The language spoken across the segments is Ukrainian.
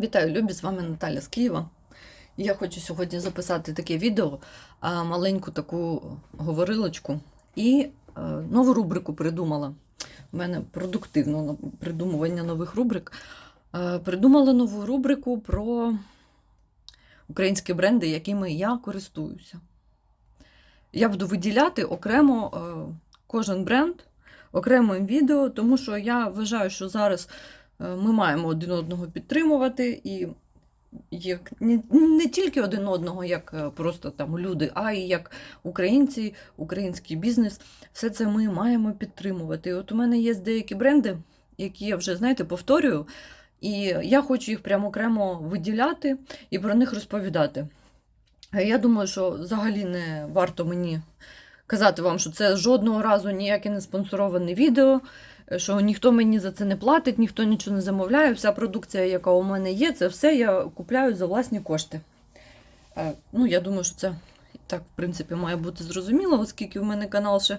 Вітаю, любі! З вами Наталя з Києва. Я хочу сьогодні записати таке відео, маленьку таку говорилочку і е, нову рубрику придумала. У мене продуктивне на- придумування нових рубрик. Е, Придумала нову рубрику про українські бренди, якими я користуюся. Я буду виділяти окремо е, кожен бренд окремим відео, тому що я вважаю, що зараз ми маємо один одного підтримувати і як не, не тільки один одного, як е, просто там люди, а й як українці, український бізнес. Все це ми маємо підтримувати. І от у мене є деякі бренди, які я вже, знаєте, повторюю, і я хочу їх прямо окремо виділяти і про них розповідати. Е, Я думаю, що взагалі не варто мені казати вам, що це жодного разу ніяке не спонсороване відео, е, що ніхто мені за це не платить, ніхто нічого не замовляє. Вся продукція, яка у мене є, це все я купляю за власні кошти. Е, Ну, я думаю, що це так, в принципі, має бути зрозуміло, оскільки в мене канал ще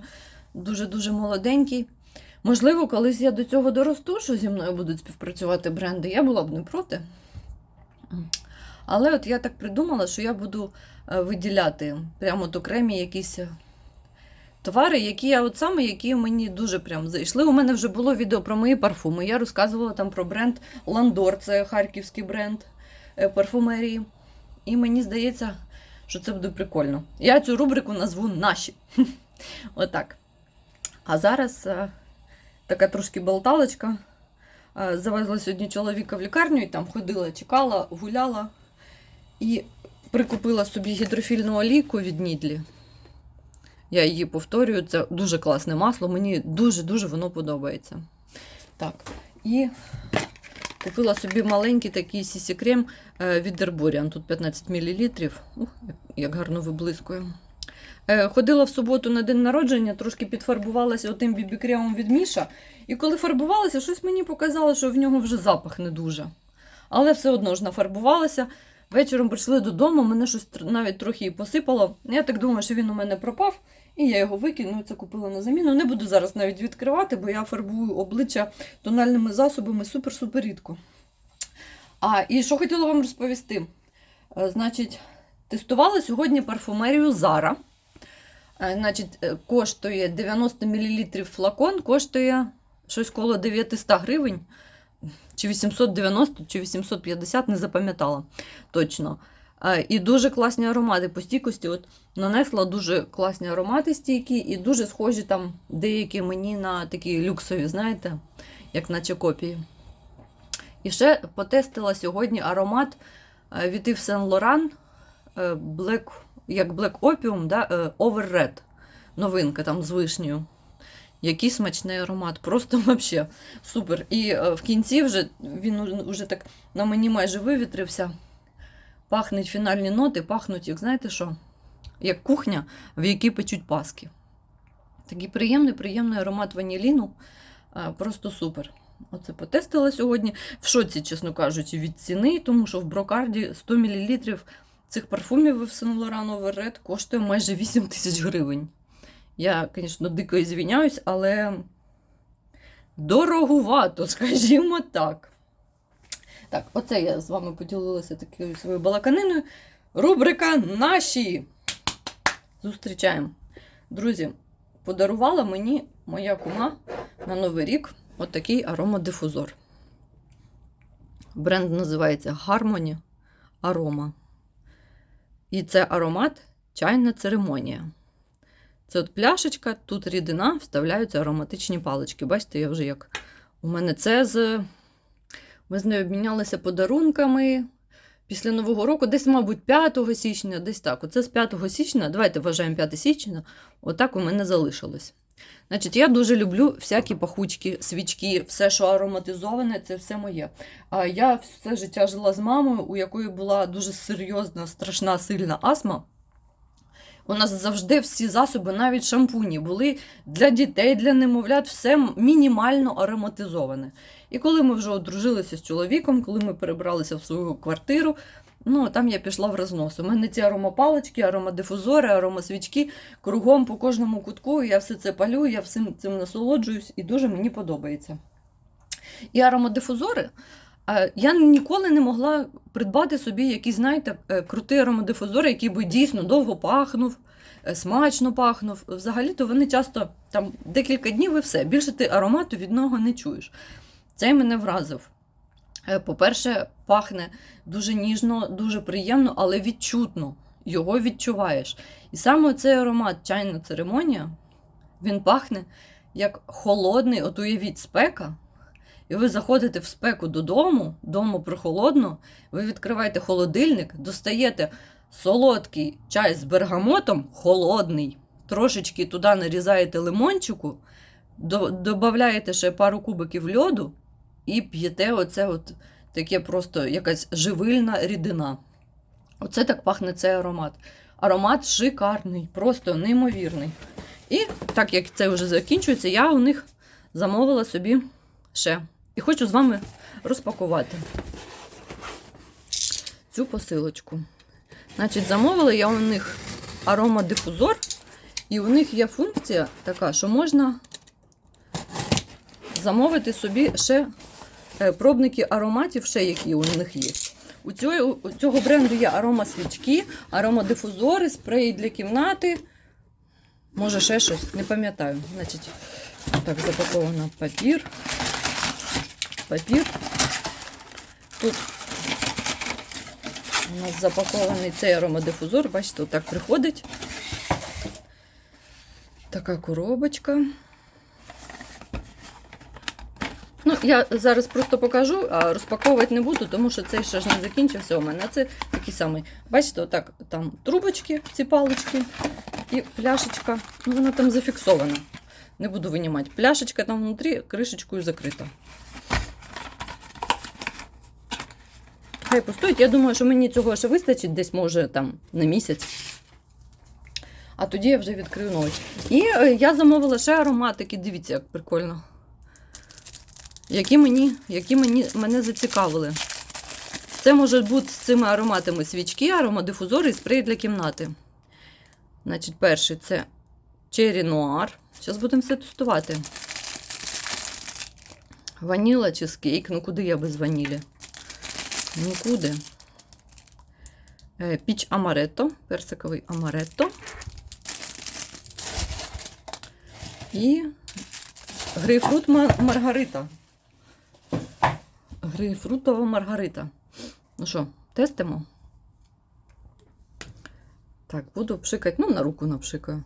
дуже-дуже молоденький. Можливо, колись я до цього доросту, що зі мною будуть співпрацювати бренди, я була б не проти. Але от я так придумала, що я буду е, виділяти прямо от окремі якісь товари, які я от саме, які мені дуже прям зайшли. У мене вже було відео про мої парфуми. Я розказувала там про бренд Ландор, це харківський бренд е, парфумерії. І мені здається, що це буде прикольно. Я цю рубрику назву Наші. Отак. А зараз е, така трошки болталочка. Е, Завезла сьогодні чоловіка в лікарню і там ходила, чекала, гуляла і прикупила собі гідрофільну олійку від Нідлі. Я її повторюю, це дуже класне масло, мені дуже-дуже воно подобається. Так, і купила собі маленький такий сісі-крем е, від Дербуріан. Тут 15 мл. Ух, як- гарно виблискує. Е, Ходила в суботу на день народження, трошки підфарбувалася отим бібі-кремом від Міша. І коли фарбувалася, щось мені показало, що в нього вже запах не дуже. Але все одно ж нафарбувалася. Вечором прийшли додому, мене щось навіть трохи і посипало. Я так думаю, що він у мене пропав, і я його викину, це купила на заміну. Не буду зараз навіть відкривати, бо я фарбую обличчя тональними засобами супер-супер рідко. А, і що хотіла вам розповісти? Е, Значить, тестувала сьогодні парфумерію Zara. Е, Значить, е, коштує 90 мл флакон, коштує щось коло 900 гривень. Чи 890, чи 850, не запам'ятала точно. Е, І дуже класні аромати по стійкості. От нанесла дуже класні аромати стійкі і дуже схожі там деякі мені на такі люксові, знаєте, як наче копії. І ще потестила сьогодні аромат е, від Yves Saint Laurent е, Black, як Black Opium, да, Over Red. Новинка там з вишнею. Який смачний аромат, просто вообще супер. І е, в кінці вже він уже так на мені майже вивітрився. Пахнуть фінальні ноти, пахнуть, як знаєте що? Як кухня, в якій печуть паски. Такий приємний, приємний аромат ваніліну. Е, Просто супер. Оце потестила сьогодні. В шоці, чесно кажучи, від ціни, тому що в брокарді 100 мл цих парфумів в Saint Laurent Over коштує майже 8 тисяч гривень. Я, звісно, дико звіняюсь, але дорогувато, скажімо так. Так, оце я з вами поділилася такою своєю балаканиною. Рубрика Наші. Зустрічаємо. Друзі, подарувала мені моя кума на Новий рік отакий аромадифузор. Бренд називається Harmony Aroma. І це аромат чайна церемонія. Це от пляшечка, тут рідина, вставляються ароматичні палички. Бачите, я вже як. У мене це з. Ми з нею обмінялися подарунками після Нового року, десь, мабуть, 5 січня, десь так. Оце з 5 січня, давайте вважаємо 5 січня, отак у мене залишилось. Значить, я дуже люблю всякі пахучки, свічки, все, що ароматизоване, це все моє. А я все життя жила з мамою, у якої була дуже серйозна, страшна, сильна астма. У нас завжди всі засоби, навіть шампуні, були для дітей, для немовлят, все мінімально ароматизоване. І коли ми вже одружилися з чоловіком, коли ми перебралися в свою квартиру, ну там я пішла в рознос. У мене ці аромапалички, аромадифузори, аромасвічки кругом по кожному кутку. Я все це палю, я всім цим насолоджуюсь і дуже мені подобається. І аромадифузори я ніколи не могла придбати собі якийсь, знаєте, е, крутий аромадифузор, який би дійсно довго пахнув, е, смачно пахнув. Взагалі-то вони часто там декілька днів і все. Більше ти аромату від нього не чуєш. Цей мене вразив. Е, По-перше, пахне дуже ніжно, дуже приємно, але відчутно. Його відчуваєш. І саме цей аромат чайна церемонія, він пахне як холодний, от уявіть, спека. І ви заходите в спеку додому, дому прохолодно, ви відкриваєте холодильник, достаєте солодкий чай з бергамотом, холодний, трошечки туди нарізаєте лимончику, додаєте ще пару кубиків льоду і п'єте оце от таке просто якась живильна рідина. Оце так пахне цей аромат. Аромат шикарний, просто неймовірний. І так як це вже закінчується, я у них замовила собі ще. І хочу з вами розпакувати цю посилочку. Значить, замовила я у них аромадифузор, і у них є функція така, що можна замовити собі ще е, пробники ароматів, ще які у них є. У цього, у цього бренду є аромасвічки, аромадифузори, спреї для кімнати. Може, ще щось, не пам'ятаю. Значить, так, запаковано папір. Папір. Тут у нас запакований цей аромадифузор. Бачите, отак приходить. Така коробочка. Ну, я зараз просто покажу, а розпаковувати не буду, тому що цей ще ж не закінчився у мене. Це такий самий. Бачите, отак там трубочки, ці палички і пляшечка. Ну, вона там зафіксована. Не буду винімати. Пляшечка там внутрі кришечкою закрита. Хай постоїть. Я думаю, що мені цього ще вистачить десь, може, там на місяць. А тоді я вже відкрию новий. І е, я замовила ще ароматики. Дивіться, як прикольно. Які мені, які мені, мене зацікавили. Це може бути з цими ароматами свічки, аромадифузори і спрей для кімнати. Значить, перший це Cherry Noir. Зараз будемо все тестувати. Ваніла чизкейк. Ну куди я без ванілі? Нікуди. Е, Піч амаретто, персиковий амаретто. І грейпфрут маргарита. Грейпфрутова маргарита. Ну що, тестимо? Так, буду пшикати, ну, на руку напшикаю.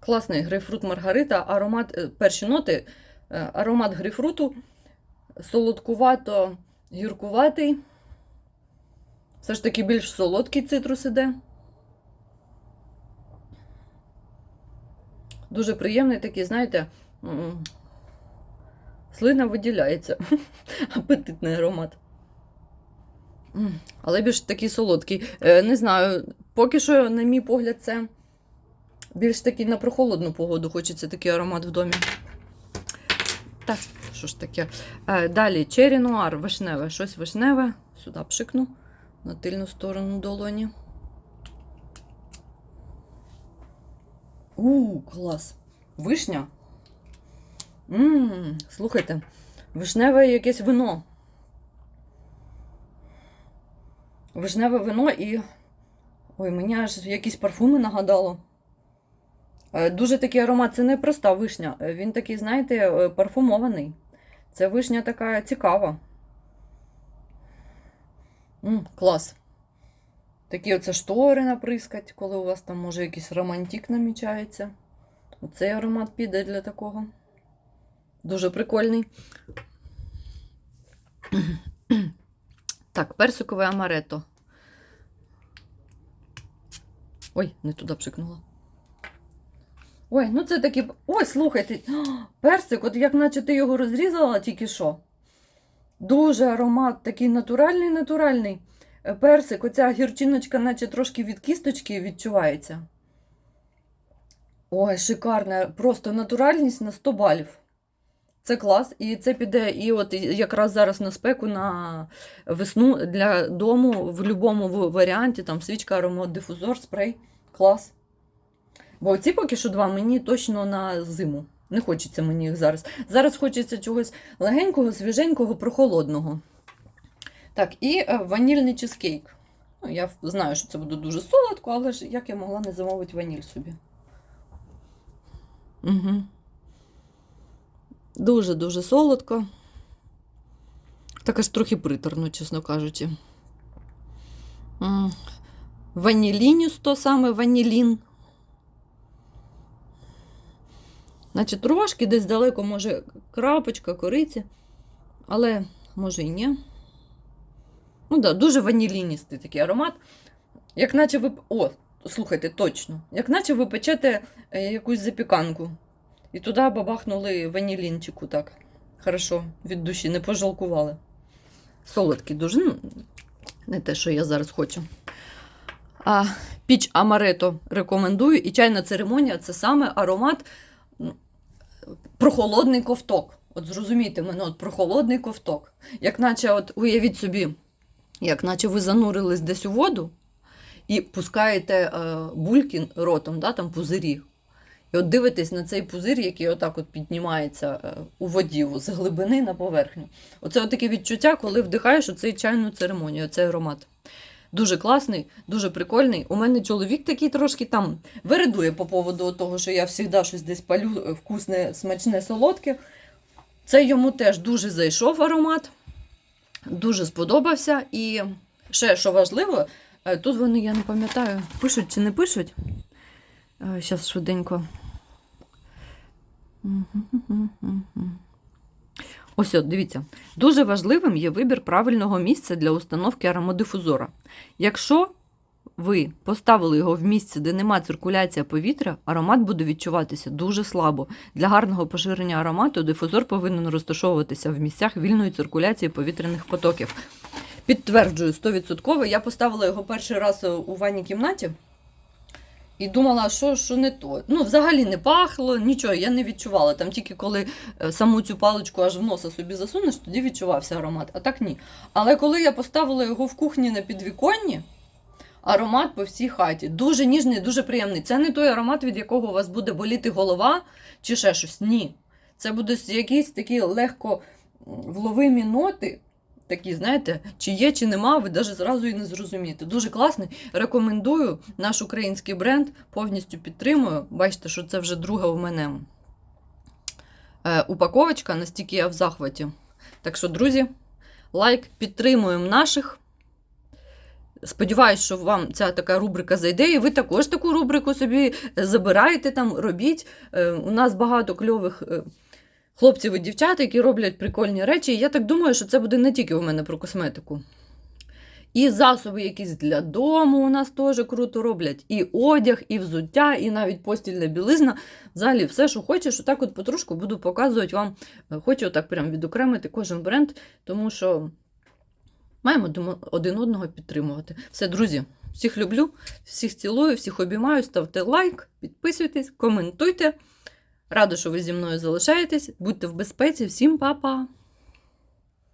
Класний грейпфрут маргарита, аромат, е, перші ноти, аромат грейпфруту, солодкувато гіркуватий. Все ж таки більш солодкий цитрус іде. Дуже приємний такий, знаєте, слина виділяється. Апетитний аромат. Але більш такий солодкий. Е, Не знаю, поки що, на мій погляд, це більш такий на прохолодну погоду хочеться такий аромат в домі. Так, що ж таке? Е, Далі Noir, вишневе. Щось вишневе. Сюди пшикну на тильну сторону долоні. У, клас. Вишня. Ммм, слухайте, вишневе якесь вино. Вишневе вино і. Ой, мені аж якісь парфуми нагадало. Е, Дуже такий аромат, це не проста вишня. е, Він такий, знаєте, е, парфумований. Це вишня така цікава. М, клас. Такі оце штори наприскать, коли у вас там може якийсь романтик намічається. Оцей аромат піде для такого. Дуже прикольний. Так, персикове амарето. Ой, не туди пшикнула. Ой, ну це такі. Ой, слухайте, персик, от як наче ти його розрізала тільки що. Дуже аромат, такий натуральний, натуральний. Е, Персик, оця гірчиночка, наче трошки від кісточки відчувається. Ой, шикарна, просто натуральність на 100 балів. Це клас, і це піде і от якраз зараз на спеку на весну для дому в будь-якому варіанті, там свічка, аромат, дифузор, спрей. Клас. Бо ці поки що два мені точно на зиму. Не хочеться мені їх зараз. Зараз хочеться чогось легенького, свіженького, прохолодного. Так, і е, ванільний чизкейк. Ну, я знаю, що це буде дуже солодко, але ж як я могла не замовити ваніль собі? Угу. Дуже-дуже солодко. Так аж трохи приторно, чесно кажучи. М, Ванілініус, то саме ванілін. Значить, трошки десь далеко, може, крапочка, кориці, але може і ні. Ну да, дуже ваніліністий такий аромат. Як наче ви. О, слухайте, точно. Як наче ви печете е, якусь запіканку. І туди бабахнули ванілінчику так. Хорошо, від душі, не пожалкували. Солодкий дуже. ну, Не те, що я зараз хочу. А, піч Амарето рекомендую. І чайна церемонія це саме аромат прохолодний ковток. От зрозумійте мене, от прохолодний ковток. Як наче, от уявіть собі, як наче ви занурились десь у воду і пускаєте е, бульки ротом, да, там пузирі. І от дивитесь на цей пузир, який отак от піднімається е, у воді з глибини на поверхню. Оце таке відчуття, коли вдихаєш оцей чайну церемонію, цей аромат. Дуже класний, дуже прикольний. У мене чоловік такий трошки там виридує по поводу того, що я завжди щось десь палю е, вкусне, смачне, солодке. Це йому теж дуже зайшов аромат, дуже сподобався. І ще, що важливо, е, тут вони, я не пам'ятаю, пишуть чи не пишуть. Зараз швиденько. Ось от, дивіться. Дуже важливим є вибір правильного місця для установки аромодифузора. Якщо ви поставили його в місце, де нема циркуляції повітря, аромат буде відчуватися дуже слабо. Для гарного поширення аромату дифузор повинен розташовуватися в місцях вільної циркуляції повітряних потоків. Підтверджую 100%. Я поставила його перший раз у ванній кімнаті. І думала, що, що не то. Ну, взагалі не пахло, нічого, я не відчувала. Там тільки коли е, саму цю паличку аж в носа собі засунеш, тоді відчувався аромат, а так ні. Але коли я поставила його в кухні на підвіконні, аромат по всій хаті. Дуже ніжний, дуже приємний. Це не той аромат, від якого у вас буде боліти голова чи ще щось. Ні. Це будуть якісь такі легко вловимі ноти. Такі, знаєте, чи є, чи нема, ви навіть зразу і не зрозумієте. Дуже класний. Рекомендую наш український бренд, повністю підтримую. Бачите, що це вже друга в мене е, упаковочка, настільки я в захваті. Так що, друзі, лайк, підтримуємо наших. Сподіваюсь, що вам ця така рубрика зайде, і ви також таку рубрику собі забираєте там, робіть. Е, У нас багато кльових. е, хлопців і дівчат, які роблять прикольні речі. І я так думаю, що це буде не тільки у мене про косметику. І засоби якісь для дому у нас теж круто роблять. І одяг, і взуття, і навіть постільна білизна. Взагалі, все, що хочеш, отак от потрошку буду показувати вам. Хочу отак прям відокремити кожен бренд, тому що маємо один одного підтримувати. Все, друзі, всіх люблю, всіх цілую, всіх обіймаю. Ставте лайк, підписуйтесь, коментуйте. Рада, що ви зі мною залишаєтесь. Будьте в безпеці. Всім па-па!